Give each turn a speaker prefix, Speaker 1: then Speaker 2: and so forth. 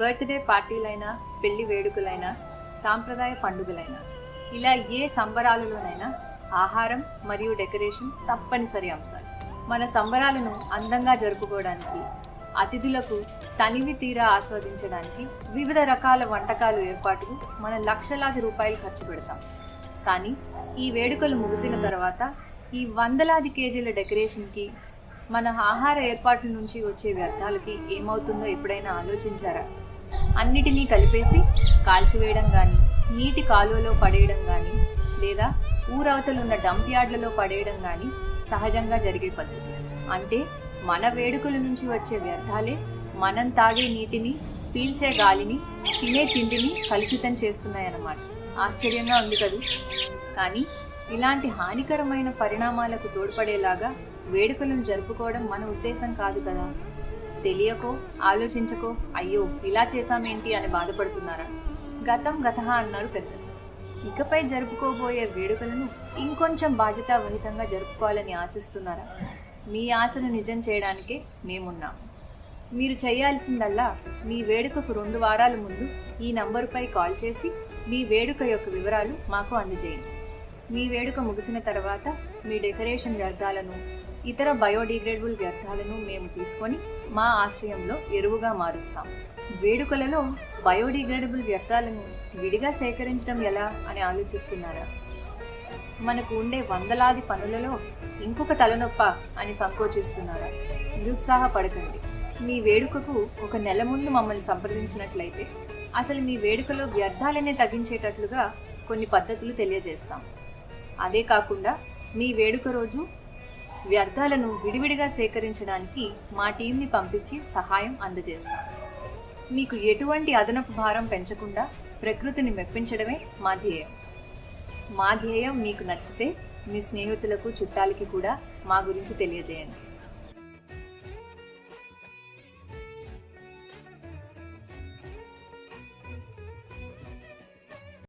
Speaker 1: Birthday పార్టీలైనా పెళ్ళి వేడుకలైనా సాంప్రదాయ పండుగలైనా ఇలా ఏ సంబరాలలోనైనా ఆహారం మరియు డెకరేషన్ తప్పనిసరి అంశాలు. మన సంబరాలను అందంగా జరుపుకోవడానికి అతిథులకు తనివి తీరా ఆస్వాదించడానికి వివిధ రకాల వంటకాలు ఏర్పాటుకు మన లక్షలాది రూపాయలు ఖర్చు పెడతాం. కానీ ఈ వేడుకలు ముగిసిన తర్వాత ఈ వందలాది కేజీల డెకరేషన్కి మన ఆహార ఏర్పాట్ల నుంచి వచ్చే వ్యర్థాలకి ఏమవుతుందో ఎప్పుడైనా ఆలోచించారా? అన్నిటినీ కలిపేసి కాల్చివేయడం కానీ నీటి కాలువలో పడేయడం కానీ లేదా ఊరవతలున్న డంప్ యార్డ్లలో పడేయడం కానీ సహజంగా జరిగే పద్ధతి. అంటే మన వేడుకల నుంచి వచ్చే వ్యర్థాలే మనం తాగే నీటిని పీల్చే గాలిని తినే తిండిని కలుషితం చేస్తున్నాయన్నమాట. ఆశ్చర్యంగా ఉంది కదూ? కానీ ఇలాంటి హానికరమైన పరిణామాలకు తోడ్పడేలాగా వేడుకలను జరుపుకోవడం మన ఉద్దేశం కాదు కదా. తెలియకో ఆలోచించకో అయ్యో ఇలా చేశామేంటి అని బాధపడుతున్నారా? గతం గతహ అన్నారు పెద్దలు. ఇకపై జరుపుకోబోయే వేడుకలను ఇంకొంచెం బాధ్యతావహితంగా జరుపుకోవాలని ఆశిస్తున్నారా? మీ ఆశను నిజం చేయడానికే మేమున్నాం. మీరు చేయాల్సిందల్లా మీ వేడుకకు రెండు వారాల ముందు ఈ నంబరుపై కాల్ చేసి మీ వేడుక యొక్క వివరాలు మాకు అందజేయండి. మీ వేడుక ముగిసిన తర్వాత మీ డెకరేషన్ వ్యర్థాలను ఇతర బయోడిగ్రేడబుల్ వ్యర్థాలను మేము తీసుకొని మా ఆశ్రయంలో ఎరువుగా మారుస్తాం. వేడుకలలో బయోడిగ్రేడబుల్ వ్యర్థాలను విడిగా సేకరించడం ఎలా అని ఆలోచిస్తున్నారా? మనకు ఉండే వందలాది పనులలో ఇంకొక తలనొప్ప అని సంకోచిస్తున్నారా? నిరుత్సాహపడకండి. మీ వేడుకకు ఒక నెల ముందు మమ్మల్ని సంప్రదించినట్లయితే అసలు మీ వేడుకలో వ్యర్థాలనే తగ్గించేటట్లుగా కొన్ని పద్ధతులు తెలియజేస్తాం. అదే కాకుండా మీ వేడుక రోజు వ్యర్థాలను విడివిడిగా సేకరించడానికి మా టీంని పంపించి సహాయం అందజేస్తాం మీకు ఎటువంటి అదనపు భారం పెంచకుండా ప్రకృతిని మెప్పించడమే మా ధ్యేయం. మా ధ్యేయం మీకు నచ్చితే మీ స్నేహితులకు చుట్టాలకి కూడా మా గురించి తెలియజేయండి.